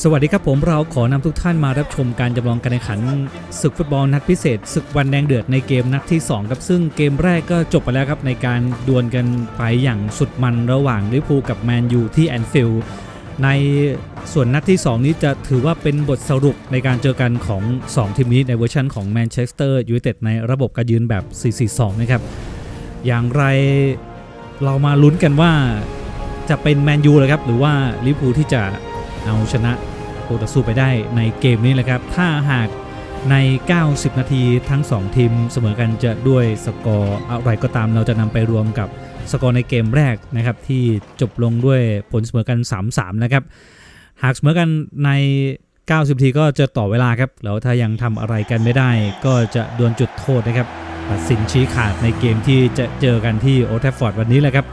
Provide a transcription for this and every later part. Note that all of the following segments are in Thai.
สวัสดีครับผมเราขอนำทุกท่านมารับชมการจำลองการแข่งขันศึกฟุตบอลนัดพิเศษศึกวันแดงเดือดในเกมนัดที่2ครับซึ่งเกมแรกก็จบไปแล้วครับในการดวลกันไปอย่างสุดมันระหว่างลิเวอร์พูลกับแมนยูที่แอนฟิลด์ในส่วนนัดที่ 2 นี้จะถือว่าเป็นบทสรุปในการเจอกันของ 2 ทีมนี้ในเวอร์ชันของแมนเชสเตอร์ยูไนเต็ดในระบบการยืนแบบ 4-4-2 นะครับ อย่างไรเรามาลุ้นกันว่าจะเป็นแมนยูเลยครับหรือว่าลิเวอร์พูลที่จะ เอาชนะโคตสู้ไปได้ในเกมนี้แหละครับ ถ้าหากใน 90 นาทีทั้ง 2 ทีมเสมอกันจะด้วยสกอร์อะไรก็ตามเราจะนำไปรวมกับสกอร์ในเกมแรกนะครับ ที่จบลงด้วยผลเสมอกัน 3-3 นะครับ หากเสมอกันใน 90 นาทีก็จะต่อเวลาครับ แล้วถ้ายังทำอะไรกันไม่ได้ ก็จะดวลจุดโทษนะครับตัดสินชี้ขาดในเกมที่จะเจอกันที่โอทฟฟอร์ดวันนี้แหละครับ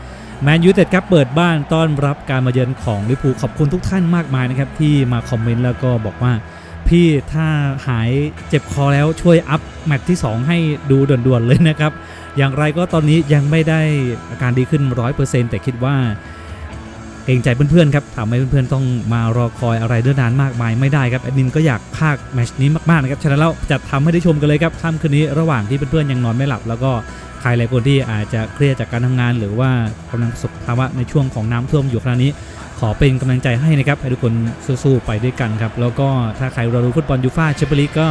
แมนยูเต็ดครับเปิดบ้านต้อนรับการมาเยือนของลิเวอร์พูขอบคุณทุกท่านมากมายนะครับที่มาคอมเมนต์แล้วก็บอกว่า พี่ถ้าหายเจ็บคอแล้วช่วยอัพแมตช์ที่ 2 ให้ดูด่วนๆเลยนะครับ อย่างไรก็ตอนนี้ยังไม่ได้อาการดีขึ้น 100%แต่คิดว่าเกรงใจเพื่อนๆครับทำให้เพื่อนๆต้องมารอคอยอะไรเดือนนานมากมายไม่ได้ครับแอดมินก็อยากพากแมตช์นี้มากๆนะครับฉะนั้นแล้วจะทำให้ได้ชมกันเลยครับค่ำคืนนี้ระหว่างที่เพื่อนๆยังนอนไม่หลับแล้วก็ ใครหลายคนที่อาจจะเครียดจากการทำงาน หรือว่ากำลังประสบภาวะในช่วงของน้ำท่วมอยู่คราวนี้ ขอเป็นกำลังใจให้นะครับให้ทุกคนสู้ๆไปด้วยกันครับ แล้วก็ถ้าใครรอดูฟุตบอลยูฟ่าแชมเปี้ยนลีกก็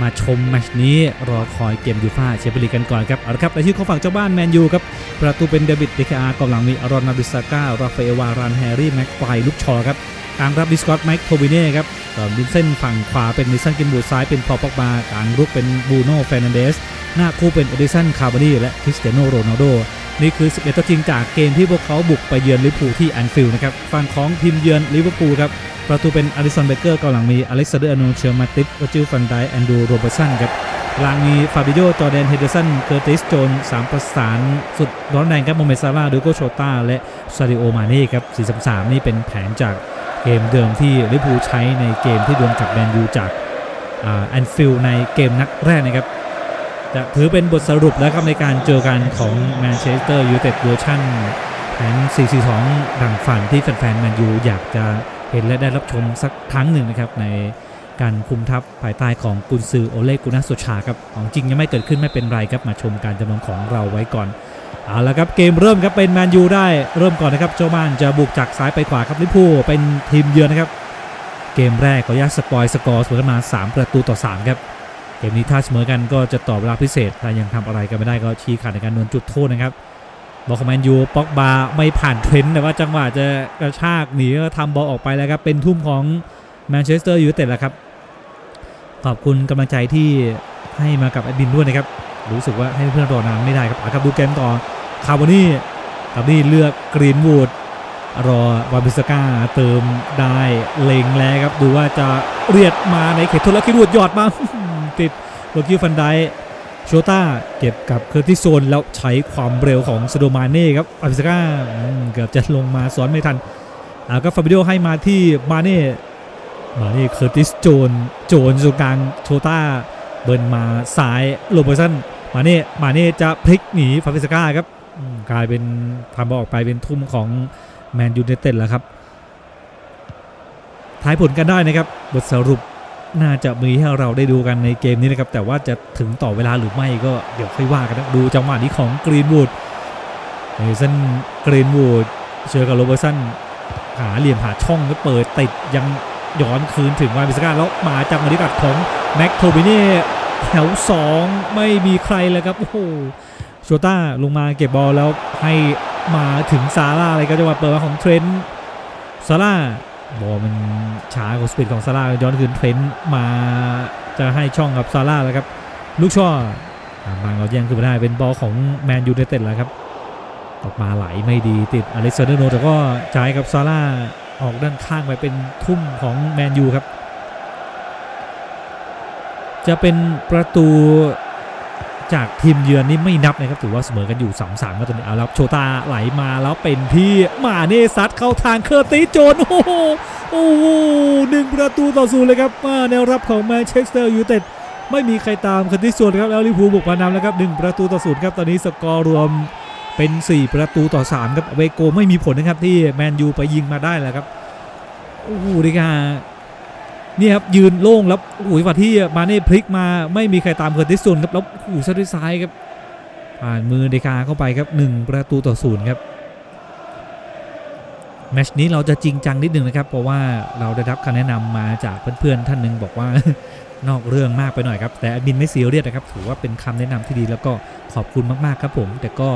มาชมแมชนี้รอคอยเกมยูฟ่าแชมเปี้ยนลีกกันก่อนครับเอาละครับในชื่อของฝั่งเจ้าบ้านแมนยูครับประตูเป็นเดวิดเดคอาร์กองหลังมีอารอนนาบิสาก้าราฟาเอลวารานแฮร์รี่แม็กไกวลูกชอครับกลางรับดิสกอตแม็กโทบิเน่ครับส่วนวินเซนฝั่งขวาเป็นนิสันกินบูดซ้ายเป็นพอปอกบากลางรุกเป็นบูโน่เฟรนันเดส หน้าคู่เป็นเอดิสันคาร์บานีและคริสเตียโนโรนัลโดนี่คือ 11 ตัวจริงจากเกมที่พวกเขาบุกไปเยือนลิเวอร์พูลที่แอนฟิลด์นะครับฝั่งของทีมเยือนลิเวอร์พูลครับประตูเป็นอลิสันเบเกอร์กองหลังมีอเล็กซานเดอร์อโนเชลมาติฟวจิลฟันไดแอนดูโรเบอร์สันครับกลางมีฟาบิโยจอแดนเฮเดอร์สันเคอร์ติสโจนสามประสานสุดร้อนแรงครับโมเมซาร่าดูโกโชต้าและซาดิโอมาเน่ครับ4-3 นี่เป็นแผนจากเกมเดิมที่ลิเวอร์พูลใช้ในเกมที่ดวลกับแมนยูจากแอนฟิลในเกมนัดแรกนะครับ จะถือเป็นบทสรุปแล้วครับในการเจอกันของแมนเชสเตอร์ยูไนเต็ดเวอร์ชันแผน 4-4-2 ดังฝันที่แฟนๆแมนยูอยากจะเห็นและได้รับชมสักครั้งหนึ่งนะครับในการคุมทัพภายใต้ของกุนซือโอเล่กุนาโซชาครับของจริงยังไม่เกิดขึ้นไม่เป็นไรครับมาชมการจำลองของเราไว้ก่อนเอาละครับเกมเริ่มครับเป็นแมนยูได้เริ่มก่อนนะครับเจ้าบ้านจะบุกจากซ้ายไปขวาครับลิเวอร์พูเป็นทีมเยือนนะครับ เกมแรกขออนุญาตสปอยสกอร์เสมอกันมา 3 ประตูต่อ 3 ครับ เกมนี้ถ้าเสมอกันก็จะต่อเวลาพิเศษถ้ายังทำอะไรกันไม่ได้ก็ชี้ขาดในการดวลจุดโทษนะครับบอลของแมนยูป็อกบาไม่ผ่านเทรนต์แต่ว่าจังหวะจะกระชากหนีก็ทำบอลออกไปแล้วครับเป็นทุ่มของแมนเชสเตอร์ยูไนเต็ดแล้วครับ ขอบคุณกำลังใจที่ให้มากับแอดมินด้วยนะครับ รู้สึกว่าให้เพื่อนรอนานไม่ได้ครับอาครับดูเกมต่อคาร์บอนี่คาร์บนี่เลือกกรีนวูดรอวาบิสก้าเติมได้เล็งแล้วครับ ดูว่าจะเรียดมาในเขตโทษแล้วกรีนวูดหยอดมา ติดโลคิวฟันไดโชต้าเก็บกับเคอร์ติโซนแล้วใช้ความเร็วของซโดมาเน่ครับวาบิสก้าเกือบจะลงมาสอนไม่ทันอาก็ฟาบิโอให้มาที่มาเน่มาเน่เคอร์ติสโจนโจนตรงกลางโชต้าเบิร์นมาซ้ายโรเบอร์สันมาเน่มาเน่จะพลิกหนีฟาฟิสก้าครับกลายเป็นทำบอลออกไปเป็นทุ่มของแมนยูไนเต็ดแล้วครับท้ายผลกันได้นะครับบทสรุป น่าจะมีให้เราได้ดูกันในเกมนี้นะครับ แต่ว่าจะถึงต่อเวลาหรือไม่ก็เดี๋ยวค่อยว่ากันนะดูจังหวะนี้ของกรีนวูดเฮซันกรีนวูดเจอกับโรเบอร์สันหาเหลี่ยมหาช่องก็เปิดติดยังย้อนคืนถึงวาบิสกาแล้วมาจากนาฬิกาของแม็กโทบิเน่แถว 2 ไม่มีใครเลยครับ โอ้โหโชต้าลงมาเก็บบอลแล้วให้มาถึงซาร่าอะไรก็จังหวะเปิดมาของเทรนซาร่า บอลมันช้ากว่าสปีดของซาร่าย้อนคืนเทรนต์มาจะให้ช่องกับซาร่าแล้วครับ ลูกช่อบางเราแย่งขึ้นมาได้เป็นบอลของแมนยูไนเต็ดแล้วครับออกมาไหลไม่ดีติดอเล็กซานเดอร์โนแต่ก็จ่ายกับซาร่าออกด้านข้างไปเป็นทุ่มของแมนยูครับ จะเป็นประตู จากทีมเยือนนี่ไม่นับนะครับถือว่าเสมอกันอยู่3-3ก็ตอนนี้เอาแล้วโชตาไหลมาแล้วเป็นที่มาเนซัดเข้าทางเคอร์ติสโจนโอ้โหโอ้โหหนึ่งประตูต่อศูนย์เลยครับมาแนวรับของแมนเชสเตอร์ยูไนเต็ดไม่มีใครตามเคอร์ติสโจนครับแล้วลิเวอร์พูลบุกมานำแล้วครับหนึ่งประตูต่อศูนย์ครับตอนนี้สกอร์รวมเป็น 4 ประตูต่อ3ครับเวโกไม่มีผลนะครับที่แมนยูไปยิงมาได้แล้วครับโอ้โหดีกา นี่ครับยืนโล่งแล้วโอ้ยว่าที่มาเน่พลิกมาไม่มีใครตามเคอร์ติสซุนครับแล้วโอ้โหซัดด้วยซ้ายครับผ่านมือเดกาเข้าไปครับ 1 ประตูต่อศูนย์ครับแมชนี้เราจะจริงจังนิดนึงนะครับ เพราะว่าเราได้รับคำแนะนำมาจากเพื่อนๆท่านหนึ่งบอกว่านอกเรื่องมากไปหน่อยครับ แต่แอดมินไม่ซีเรียสนะครับ ถือว่าเป็นคำแนะนำที่ดีแล้วก็ขอบคุณมากๆครับผม แต่ก็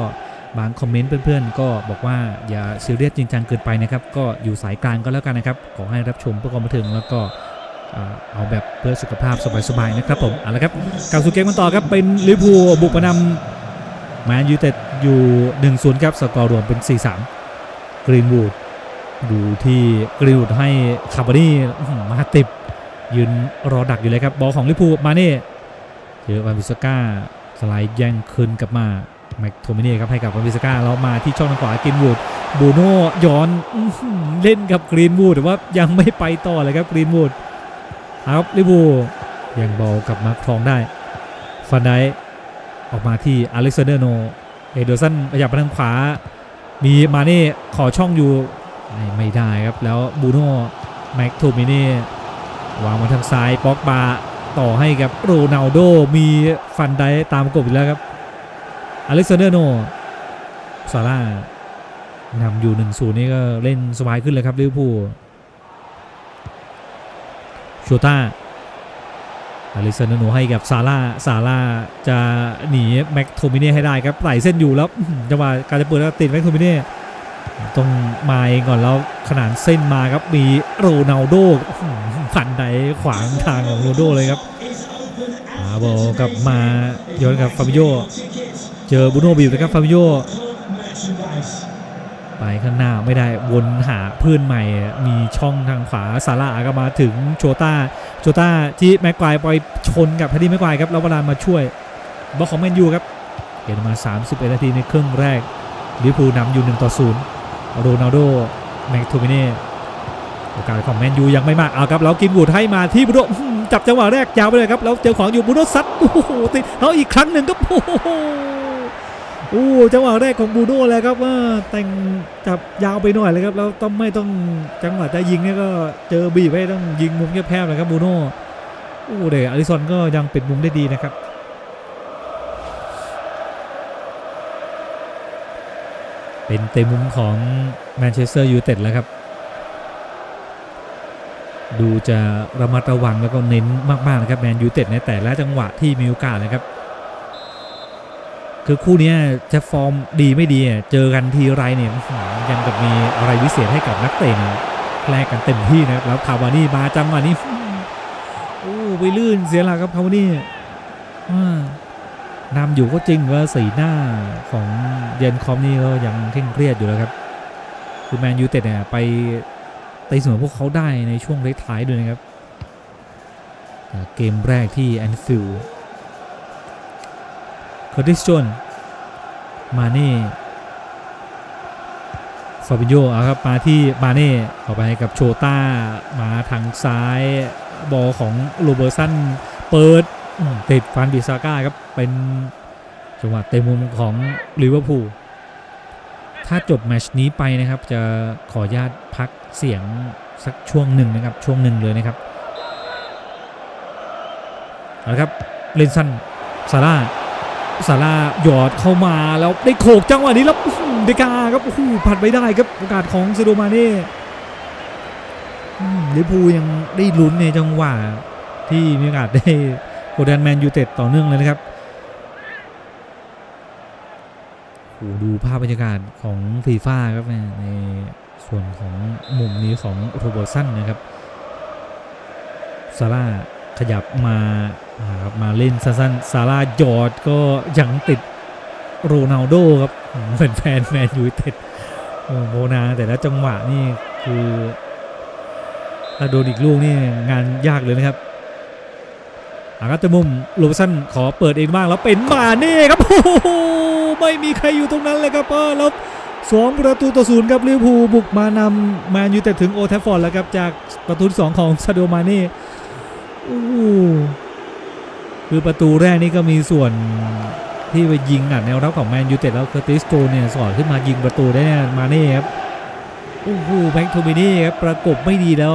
บางคอมเมนต์เพื่อนๆ ก็บอกว่าอย่าซีเรียสจริงจังเกินไปนะครับ ก็อยู่สายกลางก็แล้วกันนะครับ ขอให้รับชมเพื่อความบันเทิงแล้วก็ เอาแบบเพื่อสุขภาพสบายๆนะครับผมเอาละครับกลับสู่เกมกันต่อครับเป็นลิเวอร์พูลบุกมานำแมนยูเต็ดอยู่ 1-0 ครับสกอร์รวมเป็น 4-3 กรีนวูดดูที่กรีนวูดให้คาร์บานี่มาติบยืนรอดักอยู่เลยครับบอลของลิเวอร์พูลมาเน่เจอวันวิสก้าสไลด์แย่งคืนกลับมาแม็กโทมิเน่ครับให้กับวันวิสก้าแล้วมาที่ช่องทางขวากรีนวูดบูโน่ย้อนเล่นกับกรีนวูดแต่ว่ายังไม่ไปต่อเลยครับกรีนวูด เอาครับลิเวอร์พูยังบอลกลับมาครองได้ฟันไดออกมาที่อเล็กซานเดอร์โนเอเดอร์สันขยับไปทางขวา มีมาเน่ขอช่องอยู่ไม่ได้ครับ แล้วบูโน่แม็กโทมิเน่วางมาทางซ้ายป็อกบาต่อให้กับโรนัลโดมีฟันไดตามกบอีกแล้วครับอเล็กซานเดอร์โนซาร่านำอยู่1นศูนย์นี่ก็เล่นสบายขึ้นเลยครับลิเวอร์พูล ชูต้าอเล็กซานเดอร์โนให้กับซาร่าซาร่าจะหนีแม็กโทมิเน่ให้ได้ครับไหลเส้นอยู่แล้วจังหวะการจะเปิดแล้วติดแม็กโทมิเน่ต้องมาเองก่อนแล้วขนานเส้นมาครับมีโรนัลโดอื้อหือฟันไดขวางทางของโรนัลโดเลยครับหาบอลกลับมาย้อนกับฟาบิโยเจอบูโนบีบนะครับฟาบิโย ไปข้างหน้าไม่ได้วนหาเพื่อนใหม่ มีช่องทางขวาซาร่าก็มาถึงโชต้าโจต้าที่แม็กควายปล่อยชนกับแพดดี้แม็กควายครับแล้วเวลามาช่วยบอลของแมนยูครับเห็นมา 31 นาทีในครึ่งแรกลิเวอร์พูลนำอยู่1ต่อ0โรนัลโดแม็กโทมิเน่โอกาสของแมนยูยังไม่มากเอาครับแล้วกินบูดให้มาที่บูโดอื้อหือจับจังหวะแรกยาวไปเลยครับแล้วเจอของอยู่บูโดซัดโอ้โหติดแล้วอีกครั้งหนึ่งก็โอ้โห โอ้จังหวะแรกของบูโดเลยครับว่าแต่งจับยาวไปหน่อยเลยครับแล้วต้องไม่ต้องจังหวะจะยิงเนี่ยก็เจอบีบให้ต้องยิงมุมแคบๆเลยครับบูโน่โอ้เดอลิซอนก็ยังปิดมุมได้ดีนะครับเป็นเต็มมุมของแมนเชสเตอร์ยูไนเต็ดแล้วครับ ดูจะระมัดระวังแล้วก็เน้นมากๆนะครับแมนยูไนเต็ดในแต่ละจังหวะที่มีโอกาสนะครับ คือคู่นี้จะฟอร์มดีไม่ดีเจอกันทีไรเนี่ยยังกับมีอะไรวิเศษให้กับนักเตะนี่ยแลกกันเต็มที่นะครับแล้วคาวานี่มาจังหวะนี้โอ้ไปลื่นเสียหลักครับเขานี่นำอยู่ก็จริงว่าสีหน้าของเยนคอมนี่ก็ยังเคร่งเครียดอยู่แล้วครับคือแมนยูเต็ดเนี่ยไปตีเสมอพวกเขาได้ในช่วงท้ายด้วยนะครับเกมแรกที่แอนฟิลด์ คอร์ติสจนมาเน่ฟาบิโยเอาครับมาที่มาเน่ออกไปให้กับโชต้ามาทางซ้าย บอลของโรเบอร์สันเปิดติดฟันบิซาก้าครับ เป็นจังหวะเต็มมุมของลิเวอร์พูลถ้าจบแมชนี้ไปนะครับ จะขออนุญาตพักเสียงสักช่วงหนึ่งนะครับ ช่วงหนึ่งเลยนะครับเอาละครับเลนสันซาร่า ซาร่าหยอดเข้ามาแล้วได้โขกจังหวะนี้แล้วเดกาครับโอ้โหผัดไปได้ครับโอกาสของซโดมาเน่อืมลิพูยังได้ลุ้นในจังหวะที่มีโอกาสได้กดดันแมนยูเต็ดต่อเนื่องเลยนะครับโอ้ดูภาพบรรยากาศของฟีฟ่าครับในส่วนของมุมนี้ของโรเบอร์สันนะครับซาร่าขยับมา ครับมาเล่นสั้นๆซาร่าหยอดก็ยังติดโรนัลโดครับเป็นแฟนแมนยูเต็ดโอ้โมนาแต่ละจังหวะนี่คือถ้าโดนอีกลูกนี่งานยากเลยนะครับอากัตมุมโรบสันขอเปิดเองบ้างแล้วเป็นมาเน่ครับโอ้โหไม่มีใครอยู่ตรงนั้นเลยครับแล้วสองประตูต่อศูนย์ครับลิเวอร์พูลบุกมานำแมนยูแต่ถึงโอแทฟฟอร์ดแล้วครับจากประตูที่สองของซาโดมาเน่โอ้โห คือประตูแรกนี่ก็มีส่วนที่ไปยิงอัดแนวรับของแมนยูเต็ดแล้วเคอร์ติสโตเนี่ยสอดขึ้นมายิงประตูได้แน่มาเน่ครับโอ้โหแบงค์โทมินี่ครับประกบไม่ดีแล้ว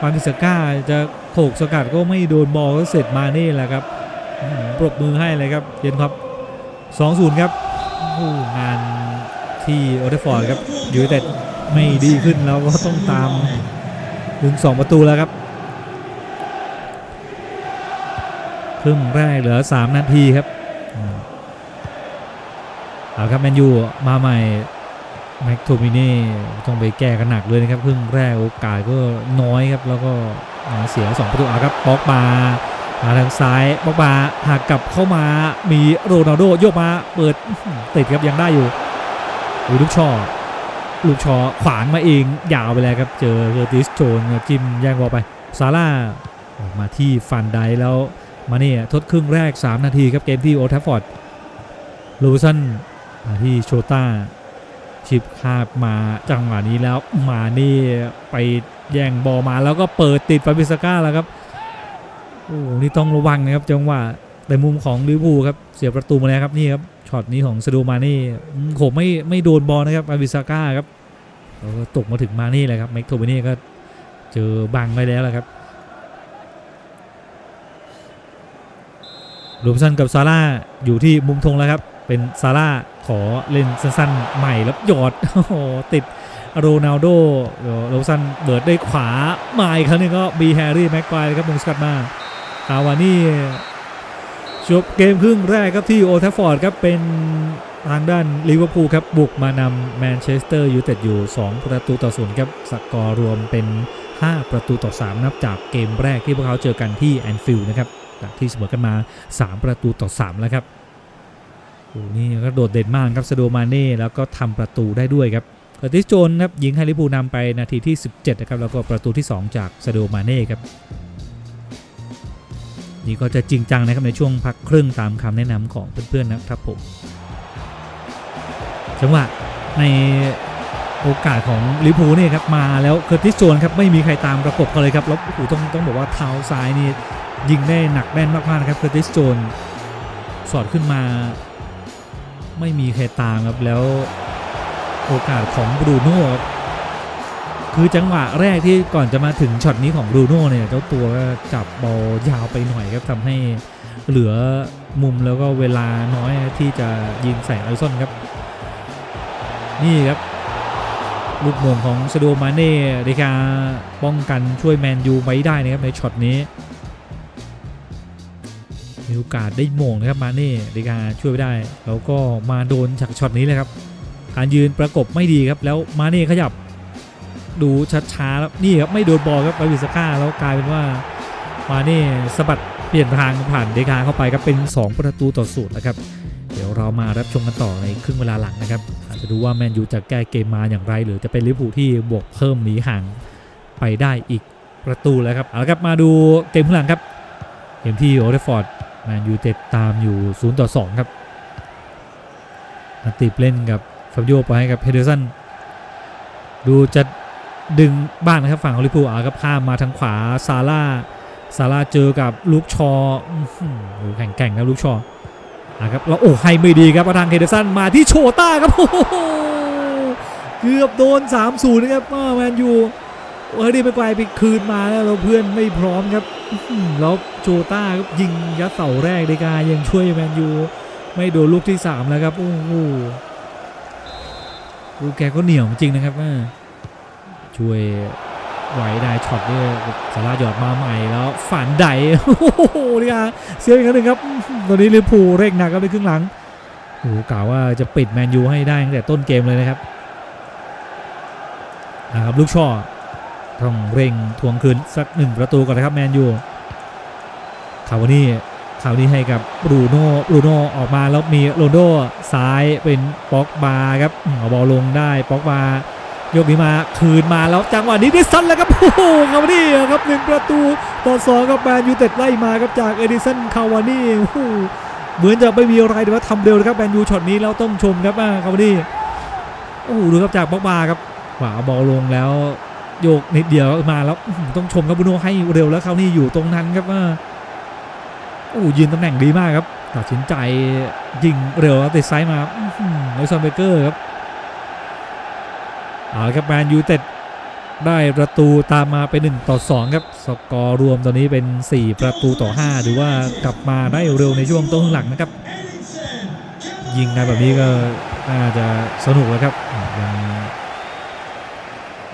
ฟานิสก้าจะโขกสกัดก็ไม่โดนบอลก็เสร็จมานี่แหละครับปรบมือให้เลยครับเย็นครับ 2-0 ครับโอ้โหงานที่โอเทฟอร์ดครับยูเต็ดไม่ดีขึ้นแล้วก็ต้องตามถึง 2 ประตูแล้วครับ ครึ่งแรกเหลือ 3 นาทีครับอืมเอาครับแมนยูมาใหม่แม็กโทมิเน่ต้องไปแก้กันหนักเลยนะครับครึ่งแรกโอกาสก็น้อยครับ แล้วก็เสีย 2 ประตูเอาครับบ็อกบามาทางซ้ายบ็อกบาหักกลับเข้ามามีโรนัลโดโยกมาเปิดติดครับยังได้อยู่ดูลูกชอลูกชอขวางมาเองยาวไปเลยครับเจอเกอร์ติสโจนจิ้มแย่งบอลไปซาร่าออกมาที่ฟันไดแล้ว มาเนี่ยทดครึ่งแรก 3 นาทีครับเกมที่โอทัฟฟอร์ดลูซันที่โชต้าชิปคาบมาจังหวะนี้แล้วมานี่ไปแย่งบอลมาแล้วก็เปิดติดฟาบิสก้าแล้วครับโอ้โหนี่ต้องระวังนะครับจังหวะแต่มุมของลิเวอร์พูลครับเสียประตูมาแล้วครับนี่ครับช็อตนี้ของซาดูมานี่อืมไม่ไม่โดนบอลนะครับฟาบิสก้าครับแล้วก็ตกมาถึงมานี่เลยครับแม็กโทเบนี่ก็เจอบังไปแล้วแหละครับ ลูมสันกับซาร่าอยู่ที่มุมธงแล้วครับ เป็นซาร่าขอเล่นสั้นๆใหม่แล้วหยอดโอ้โหติดโรนัลโดโรบซันเบิดได้ขวามาอีกครั้งนึงก็บีแฮร์รี่แม็กควายครับมงสกัดมาคาวานี่จบเกมครึ่งแรกครับที่โอทัฟฟอร์ดครับเป็นทางด้านลิเวอร์พูลครับบุกมานำแมนเชสเตอร์ยูไนเต็ดอยู่ 2 ประตูต่อศูนย์ครับสกอร์รวมเป็น 5 ประตูต่อ 3 นับจากเกมแรกที่พวกเขาเจอกันที่แอนฟิลด์นะครับ จากที่เสมอกันมา 3 ประตูต่อ 3 แล้วครับโอ้นี่ก็โดดเด่นมากครับซาโดมาเน่แล้วก็ทำประตูได้ด้วยครับเอติสโจนครับยิงให้ลิเวอร์พูนำไปนาทีที่ 17 นะครับ แล้วก็ประตูที่ 2 จากซาโดมาเน่ครับนี่ก็จะจริงจังนะครับในช่วงพักครึ่งตามคำแนะนำของเพื่อนๆนะครับผมจังหวะใน โอกาสของลิเวอร์พูเนี่ยครับมาแล้วเคอร์ติสโจนครับไม่มีใครตามประกบเขาเลยครับแล้วโอ้โหต้องต้องบอกว่าเท้าซ้ายนี่ยิงได้หนักแน่นมากๆนะครับเคอร์ติสโจนสอดขึ้นมา ไม่มีใครตามครับแล้วโอกาสของบรูโน่คือจังหวะแรกที่ก่อนจะมาถึงช็อตนี้ของบรูโน่เนี่ยเจ้าตัวก็จับบอลยาวไปหน่อยครับทำให้เหลือมุมแล้วก็เวลาน้อยที่จะยิงใส่ไอซอนครับ นี่ครับ ลูกโม่งของซาโดมาเน่ในการป้องกันช่วยแมนยูไว้ได้นะครับในช็อตนี้ มีโอกาสได้โม่งนะครับมาเน่ในการช่วยไว้ได้ แล้วก็มาโดนจากช็อตนี้เลยครับการยืนประกบไม่ดีครับ แล้วมาเน่ขยับดูช้าๆแล้วนี่ครับไม่โดนบอลครับไปวิสก้าแล้วกลายเป็นว่ามาเน่สะบัดเปลี่ยนทางผ่านเดกาเข้าไปครับเป็น 2 ประตูต่อศูนย์แล้วครับ เรามารับชมกันต่อในครึ่งเวลาหลังนะครับอาจจะดูว่าแมนยูจะแก้เกมมาอย่างไร หรือจะเป็นลิเวอร์พูลที่บวกเพิ่มหนีห่างไปได้อีกประตูแล้วครับเอาละครับมาดูเกมข้างหลังครับเกมที่โอเทฟอร์ดแมนยูเต็ดตามอยู่0ต่อ2ครับมาติเล่นกับฟาบิโยไปให้กับเฮเดอร์สันดูจะดึงบ้างนะครับฝั่งของลิเวอร์พูลอะครับข้ามมาทางขวาซาร่าซาร่าเจอกับลูกชอหือโอ้แข่งแข่งครับลูกชอ อะครับแล้วโอ้ให้ไม่ดีครับทางเฮเดอร์สันมาที่โชต้าครับโอ้โหเกือบโดน 3-0 นะครับแมนยูเฮ้ยดีไปไกลไปคืนมาแล้วเราเพื่อนไม่พร้อมครับแล้วโจต้าครับยิงยัดเสาแรกเดกายังช่วยแมนยูไม่โดนลูกที่ 3 แล้วครับโอ้โหลูกแกก็เหนียวจริงนะครับช่วย ไหวได้ช็อตด้วยสาราหยอดมาใหม่แล้วฝันใดโอ้โหเดกาเสียอีกครั้งหนึ่งครับ ตอนนี้ลิเวอร์พูลเร่งหนักครับในครึ่งหลังโอ้โหกล่าวว่าจะปิดแมนยูให้ได้ตั้งแต่ต้นเกมเลยนะครับนะครับลูกช่อต้องเร่งทวงคืนสักหนึ่งประตูก่อนนะครับแมนยูคาวานี่คาวนี่ให้กับบรูโน่บรูโน่ออกมาแล้วมีโรนโดซ้ายเป็นป็อกบาครับเอาบอลลงได้ป็อกบา ยกนี้มาคืนมาแล้วจังหวะนี้ดิสันแล้วครับโอ้โหคาวานี่ครับหนึ่งประตูต่อสองครับแมนยูเต็ดไล่มาครับจากเอดิสันคาวานี่โอ้โหเหมือนจะไม่มีอะไรแต่ว่าทำเร็วนะครับแมนยูช็อตนี้แล้วต้องชมครับว่าคาวานี่โอ้โหดูครับจากป็อกบาครับขวาบอลลงแล้วโยกนิดเดียวมาแล้วต้องชมครับบุโนให้เร็วแล้วเขานี่อยู่ตรงนั้นครับว่าโอ้ยืนตำแหน่งดีมากครับตัดสินใจยิงเร็วแล้วติดไซด์มาไอซอนเบเกอร์ครับ เอาละครับแมนยูเต็ดได้ประตูตามมาเป็น1ต่อ2ครับสกอร์รวมตอนนี้เป็น 4 ประตูต่อ5หรือว่ากลับมาได้เร็วในช่วงต้นหลังนะครับ ยิงกันแบบนี้ก็น่าจะสนุกแล้วครับยัง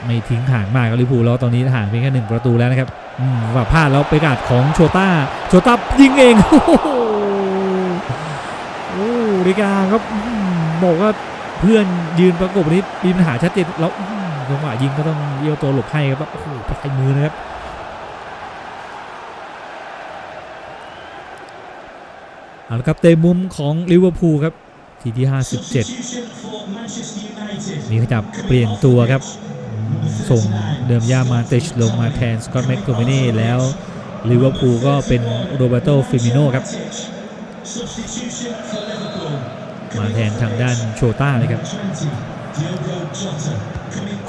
ไม่ทิ้งห่างมากกับลิพูแล้วตอนนี้ห่างเพียงแค่หนึ่งประตูแล้วนะครับอืมว่าพลาดแล้วไปกาดของโชต้าโชต้ายิงเองโอ้โหโอ้ดีกาครับบอกว่า เพื่อนยืนประกบนี้มีปัญหาชัดเจนแล้วอืมจังหวะยิงก็ต้องเยี่ยวตัวหลบให้ครับโอ้โหปลายมือนะครับเอาละครับเตะมุมของลิเวอร์พูลครับทีที่ 57มีขยับเปลี่ยนตัวครับ ส่งเดิมย่ามาเตชลงมาแทนสกอตแมคโทมินีแล้วลิเวอร์พูลก็เป็นโรเบโตฟิมิโนครับ มาแทนทางด้านโชต้าเลยครับ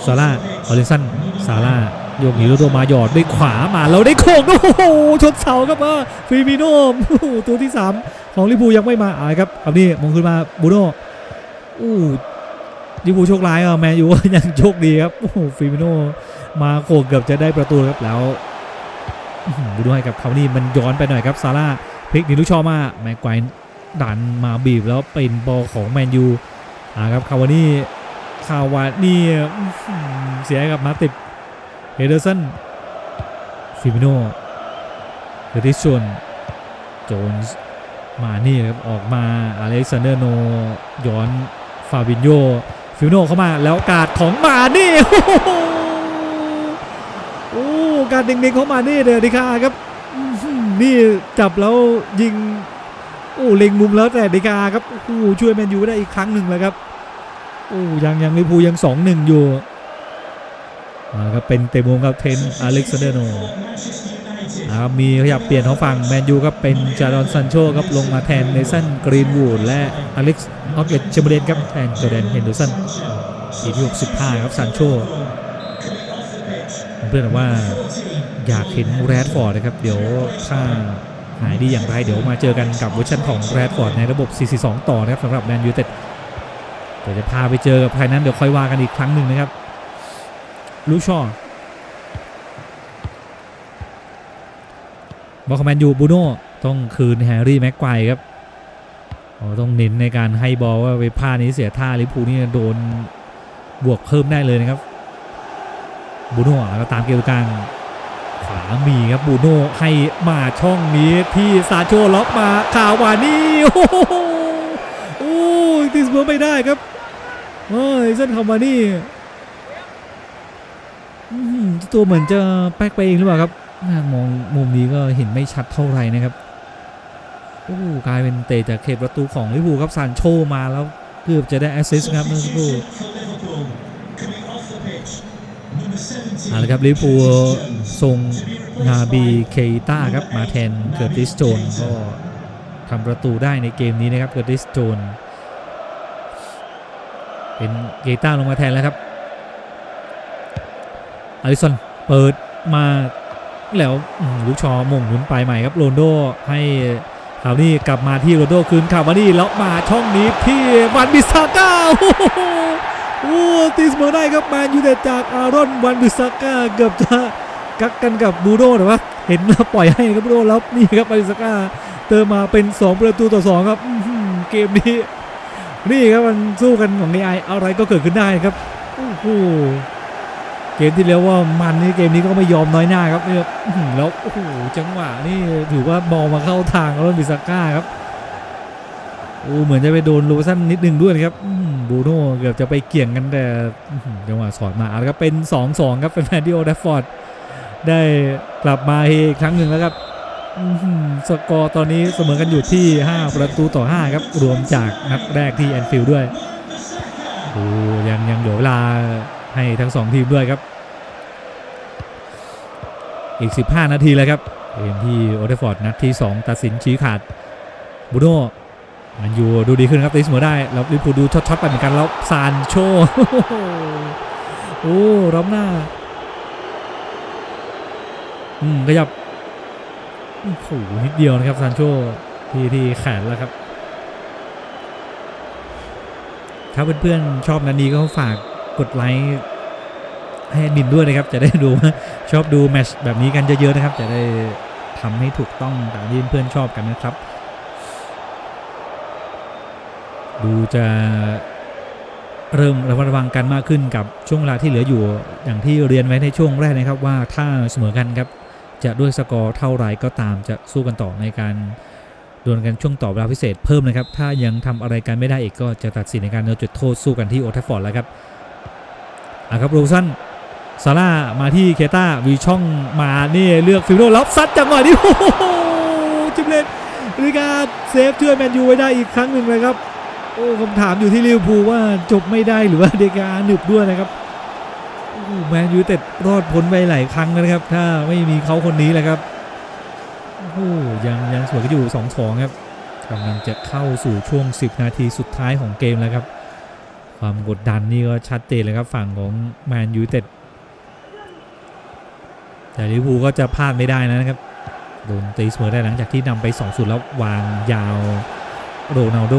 ซาร่าออลินสันซาร่าโยกหนีแล้วตัวมาหยอดด้วยขวามาแล้วได้โค้งโอ้โหชนเสาครับว่าฟิมิโนโอ้ตัวที่ 3 ของลิเวอร์พูยังไม่มาอ่าครับเอานี่มงขึ้นมาบูโน่อู้ลิเวอร์พูโชคร้ายอะแมนยูยังโชคดีครับโอ้โหฟิมิโน่มาโขกเกือบจะได้ประตูครับแล้วบูโน่ให้กับคาวานี่มันย้อนไปหน่อยครับซาร่าพลิกหนีลูกชอมาแม็กไกว์ ดันมาบีบแล้วเป็นบอลของแมนยูอ่าครับคาวานี่คาวานี่เสียกับมาติบเฮเดอร์สันฟิมิโนเดริชชนโจนส์มานี่ครับออกมาอเล็กซานเดอร์โนย้อนฟาบินโยฟิวโนเข้ามาแล้วการดของมานี่โอ้การเด้งๆของมานี่เดดิคาครับนี่จับแล้วยิง โอ้เล็งมุมแล้วแต่เดดิคาครับโอ้ช่วยแมนยูได้อีกครั้งหนึ่งแล้วครับโอ้ยังยังลิพูยังสองหนึ่งอยู่อ่าครับเป็นเตมุมครับเทนอเล็กซานเดอร์โนนะครับมีขยับเปลี่ยนของฝั่งแมนยูครับเป็นจารอนซันโชครับลงมาแทนเนสันกรีนวูดและอเล็กซ์ออกเกตเชมเบรนครับแทนจอร์แดนเฮนเดอร์สันทีที่65ครับซันโชเพื่อนบอกว่าอยากเห็นแรดฟอร์ดนะครับ เดี๋ยวถ้า หายดีอย่างไร เดี๋ยวมาเจอกันกับเวอร์ชันของแรดฟอร์ดในระบบ 442 ต่อนะครับสำหรับแมนยูเต็ดเดี๋ยวจะพาไปเจอกับใครนั้นเดี๋ยวค่อยว่ากันอีกครั้งหนึ่งนะครับลูชอบอลคอมแมนยูบูโน่ต้องคืนแฮร์รี่แม็กไกวครับต้องเน้นในการให้บอลว่าไปพลาดนี้เสียท่าลิพูนี่โดนบวกเพิ่มได้เลยนะครับบูโน่แล้วก็ตามเกมกลาง ขวามีครับบูโน่ให้มาช่องนี้ที่ซาโชล็อกมาคาวานี่โอ้โหโอ้ยติสเบอร์ไม่ได้ครับเฮ้ยเส้นคาวานี่อื้อหือตัวเหมือนจะแป๊กไปเองหรือเปล่าครับน่ามองมุมนี้ก็เห็นไม่ชัดเท่าไหร่นะครับโอ้กลายเป็นเตะจากเขตประตูของลิเวอร์พูลครับซานโชมาแล้วเกือบจะได้แอสซิสต์ครับเมื่อสักครู่เอาละครับลิเวอร์พูล ส่งนาบีเคต้าครับมาแทนเกิร์ติสโจนก็ทำประตูได้ในเกมนี้นะครับเกิร์ติสโจนเป็นเกต้าลงมาแทนแล้วครับอลิสันเปิดมาแล้วลูกชอมงหมุนไปใหม่ครับโรนโดให้คราวนี้กลับมาที่โรนโดคืนคาวานี่แล้วมาช่องนี้ที่วันบิสาก้าโอ้โหตีเสมอได้ครับแมนยูเต็ดจากอารอนวันบิสาก้าเกือบจะ กักกันกับบูโดแต่ว่าเห็นแล้วปล่อยให้ครับบูโดแล้วนี่ครับวันบิสก้าเติมมาเป็น 2 ประตูต่อ 2 ครับเกมนี้ นี่ครับมันสู้กันของ AI อะไรก็เกิดขึ้นได้ครับโอ้โหเกมที่แล้วว่ามันนี่เกมนี้ก็ไม่ยอมน้อยหน้าครับเนี่ยแล้วโอ้โหจังหวะนี่ถือว่าบอลมาเข้าทางแล้วบิสก้าครับโอ้เหมือนจะไปโดนโรซันนิดนึงด้วยครับบูโน่เกือบจะไปเกี่ยงกันแต่จังหวะสอดมาแล้วก็เป็น 2-2 ครับเป็นแฟนดิโอแดฟฟอร์ด ได้กลับมาเฮอีกครั้งหนึ่งแล้วครับสกอร์ตอนนี้เสมอกันอยู่ที่ 5 ประตูต่อ 5 ครับ รวมจากนัดแรกที่แอนฟิลด์ด้วยโอ้ยังยังเหลือเวลาให้ทั้งสองทีมด้วยครับ อีก 15 นาทีแล้วครับเกมที่โอเทฟอร์ดนัดที่ 2 ตัดสินชี้ขาดบูโน่มันอยู่ดูดีขึ้นครับตีเสมอได้ แล้วลิเวอร์พูดูช็อตๆไปเหมือนกันแล้วซานโชโอ้รับหน้า อืมขยับโอ้โหนิดเดียวนะครับซานโชที่ที่แขนแล้วครับถ้าเพื่อนๆชอบนันนี้ก็ฝากกดไลค์ให้ดินด้วยนะครับ จะได้ดูว่าชอบดูแมชแบบนี้กันเยอะๆนะครับ จะได้ทำให้ถูกต้องตามที่เพื่อนๆชอบกันนะครับ ดูจะเริ่มระมัดระวังกันมากขึ้นกับช่วงเวลาที่เหลืออยู่ อย่างที่เรียนไว้ในช่วงแรกนะครับว่าถ้าเสมอกันครับ จะด้วยสกอร์เท่าไรก็ตามจะสู้กันต่อในการดวลกันช่วงต่อเวลาพิเศษเพิ่มนะครับ ถ้ายังทำอะไรกันไม่ได้อีกก็จะตัดสินในการเอาจุดโทษสู้กันที่โอทัฟฟอร์ดแล้วครับอะครับโรซันซาร่ามาที่เคต้าวีช่องมานี่เลือกฟิลโนล็อบซัดจังหวะนี้โอ้โหจิมเลนริกาเซฟช่วยแมนยูไว้ได้อีกครั้งหนึ่งเลยครับโอ้คำถามอยู่ที่ลิเวอร์พูลว่าจบไม่ได้หรือว่าเดกาหนึบด้วยนะครับ แมนยูเต็ดรอดพ้นไปหลายครั้งนะครับ ถ้าไม่มีเขาคนนี้แหละครับโอ้โหยังยังสวยกันอยู่2อสองครับกำลังจะเข้าสู่ช่วง 10 นาทีสุดท้ายของเกมแล้วครับ ความกดดันนี่ก็ชัดเจนเลยครับฝั่งของแมนยูเต็ดแต่ลิเวอร์พูลก็จะพลาดไม่ได้นะครับโดนตีเสมอได้หลังจากที่นำไป2ศูนย์แล้ววางยาวโรนัลโด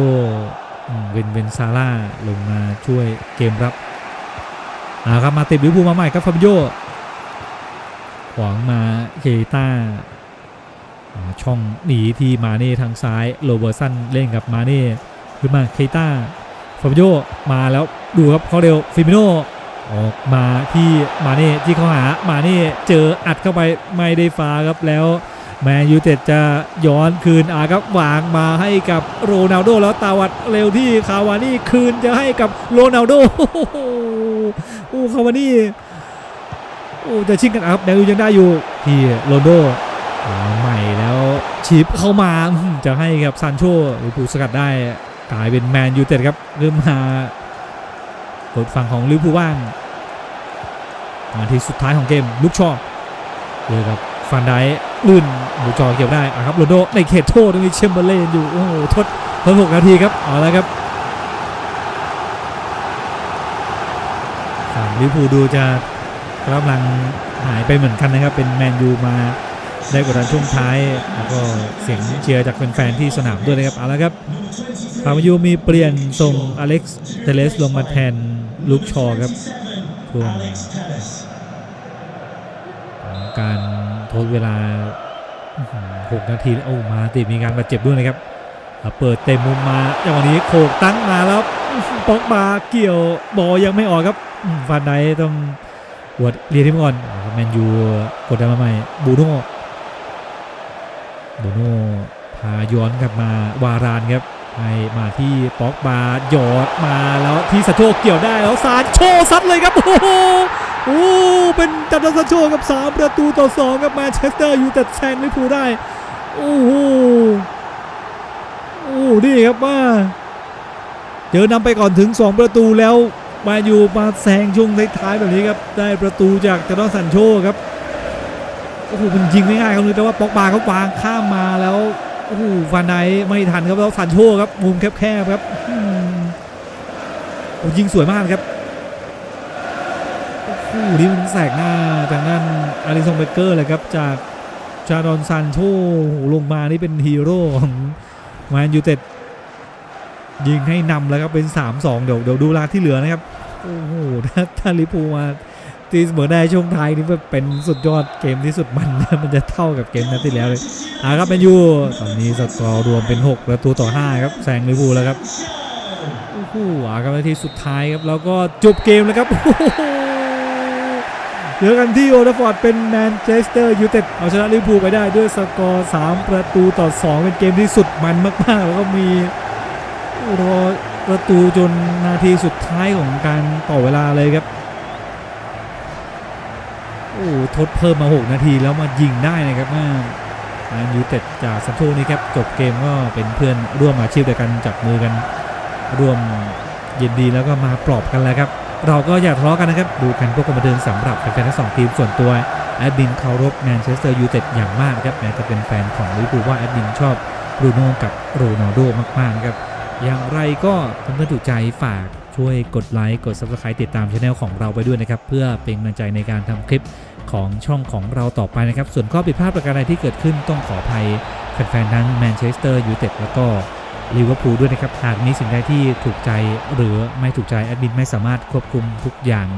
เวนเวนซาร่าลงมาช่วยเกมรับ อ่าครับมาติดลิเวอร์พูลมาใหม่ครับฟาบิโยขวางมาเคต้าอ่าช่องหนีที่มาเน่ทางซ้ายโรเบอร์สันเล่นกับมาเน่ขึ้นมาเคต้าฟาบิโยมาแล้วดูครับเขาเร็วฟิมิโนออกมาที่มาเน่ที่เขาหามาเน่เจออัดเข้าไปไม่ได้ฟ้าครับแล้ว แมนยูเต็ดจะย้อนคืนอาครับวางมาให้กับโรนัลโดแล้วตาวัดเร็วที่คาวานี่คืนจะให้กับโรนัลโดโอ้โหคาวานี่โอ้จะชิงกันครับแมนยูยังได้อยู่ที่โรนลโดใหม่แล้วชิปเข้ามาจะให้กับซานโชลิเวอปูสกัดได้กลายเป็นแมนยูเต็ดครับเริ่มมากดฝั่งของลิเวอร์พูลบ้างนาทีสุดท้ายของเกมลุกชอเจอกับฟันได ลื่นหมูจอเกี่ยวได้อะครับโรโดในเขตโทษตรงนี้เชมเบอร์เลนอยู่โอ้โหทดทดหกนาทีครับเอาล้วครับฝั่งลิเวอร์พูลดูจะกำลังหายไปเหมือนกันนะครับ เป็นแมนยูมาได้กดดันช่วงท้าย แล้วก็เสียงเชียร์จากแฟนๆที่สนามด้วยนะครับเอาละครับฝั่งแมยูมีเปลี่ยนส่งอเล็กซ์เทเลสลงมาแทนลุกชอครับช่วง การทดเวลาอื้อหือหกนาทีโอ้มาติดมีการบาดเจ็บด้วยนะครับเปิดเต็มมุมมาจังหวะนี้โขกตั้งมาแล้วป๊อกมาเกี่ยวบอลยังไม่ออกครับฟันไดต้องหัวดเรียนที่ก่อนแมนยูกดดันมาใหม่บูโน่บูโน่พาย้อนกลับมาวารานครับให้มาที่ป๊อกบาหยอดมาแล้วที่สะโชกเกี่ยวได้แล้วซานโชซัดเลยครับโอ้โห โอ้เป็นจับดันซานโชกับ3ประตูต่อ2กับแมนเชสเตอร์ยูไนเต็ดแซงลิเวอร์พูลได้โอ้โหโอ้นี่ครับว่าเจอนำไปก่อนถึง 2 ประตูแล้วมาอยู่มาแซงช่วงท้ายๆแบบนี้ครับได้ประตูจากจับดันซานโชครับโอ้โหมันยิงไม่ง่ายครับเลยแต่ว่าปอกบาเขาวางข้ามมาแล้วโอ้โหฟานไดไม่ทันครับแล้วซานโชครับมุมแคบๆครับโอ้ยิงสวยมากครับ คู่นี้มันแสกหน้าทางด้านอาริซงเบเกอร์เลยครับจากจารอนซานโชลงมานี่เป็นฮีโร่ของแมนยูเต็ดยิงให้นำแล้วครับเป็น 3-2 เดี๋ยวเดี๋ยวดูเวลาที่เหลือนะครับ โอ้โหถ้าถ้าลิเวอร์พูมาตีเสมอได้ช่วงท้ายนี่เป็นสุดยอดเกมที่สุดมันนะมันจะเท่ากับเกมนัดที่แล้วเลยอ่าครับแมนยูตอนนี้สกอร์รวมเป็น6ประตูต่อ 5 ครับแซงลิเวอร์พูแล้วครับโอ้โหอ่าครับนาทีสุดท้ายครับแล้วก็จบเกมแล้วครับโอ้โห เหลือกันที่โอลด์แทัฟอร์ดเป็นแมนเชสเตอร์ยูไนเต็ดเอาชนะลิเวอร์พูลไปได้ด้วยสกอร์ 3 ประตูต่อ 2 เป็นเกมที่สุดมันมาก ๆ แล้วก็มีรอประตูจนนาทีสุดท้ายของการต่อเวลาเลยครับ โอ้ทดเพิ่มมา 6 นาทีแล้วมายิงได้นะครับแม่แมนยูไนเต็ดจากซันโชนี่ครับ จบเกมก็เป็นเพื่อนร่วมอาชีพเดียวกันจับมือกันร่วมยินดีแล้วก็มาปลอบกันแล้วครับ เราก็อย่าทะเลาะกันนะครับ ดูกันพวกคนบันเทิงสำหรับแฟนๆทั้งสองทีมส่วนตัวแอดมินเคารพแมนเชสเตอร์ยูไนเต็ดอย่างมากนะครับแม้จะเป็นแฟนของลิเวอร์พูลว่าแอดมินชอบบรูโน่กับโรนัลโดมากๆครับอย่างไรก็เพื่อนๆถูกใจฝากช่วยกดไลค์กด Subscribe ติดตามช anel ของเราไปด้วยนะครับ เพื่อเป็นกำลังใจในการทำคลิปของช่องของเราต่อไปนะครับ ส่วนข้อผิดพลาดประการใดที่เกิดขึ้นต้องขออภัยแฟนๆทั้งแมนเชสเตอร์ยูไนเต็ดแล้วก็ ลิเวอร์พูลด้วยนะครับ หากมีสิ่งใดที่ถูกใจหรือไม่ถูกใจแอดมินไม่สามารถควบคุมทุกอย่าง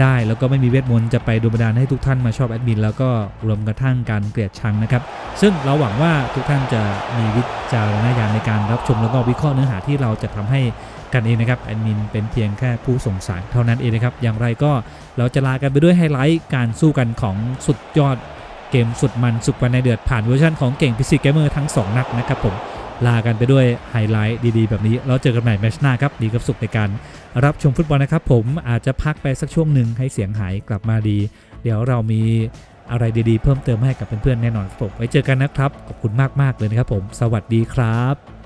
ได้ แล้วก็ไม่มีเวทมนต์จะไปโดนบันดาลให้ทุกท่านมาชอบแอดมินแล้วก็รวมกระทั่งการเกลียดชังนะครับ ซึ่งเราหวังว่าทุกท่านจะมีวิจารณญาณในการรับชมแล้วก็วิเคราะห์เนื้อหาที่เราจะทำให้กันเองนะครับแอดมินเป็นเพียงแค่ผู้ส่งสารเท่านั้นเองนะครับ อย่างไรก็เราจะลากันไปด้วยไฮไลท์การสู้กันของสุดยอดเกมสุดมันสุดวันในเดือดผ่านเวอร์ชันของเก่งพิซิกเกมเมอร์ทั้ง 2 นัดนะครับผม ลากันไปด้วยไฮไลท์ดีๆ แบบนี้ แล้วเจอกันใหม่แมชหน้าครับ ดีกับสุขในการรับชมฟุตบอลนะครับ ผมอาจจะพักไปสักช่วงหนึ่งให้เสียงหายกลับมาดี เดี๋ยวเรามีอะไรดีๆ เพิ่มเติมให้กับเพื่อนๆแน่นอนครับผมไว้เจอกันนะครับขอบคุณมากๆเลยนะครับผม สวัสดีครับ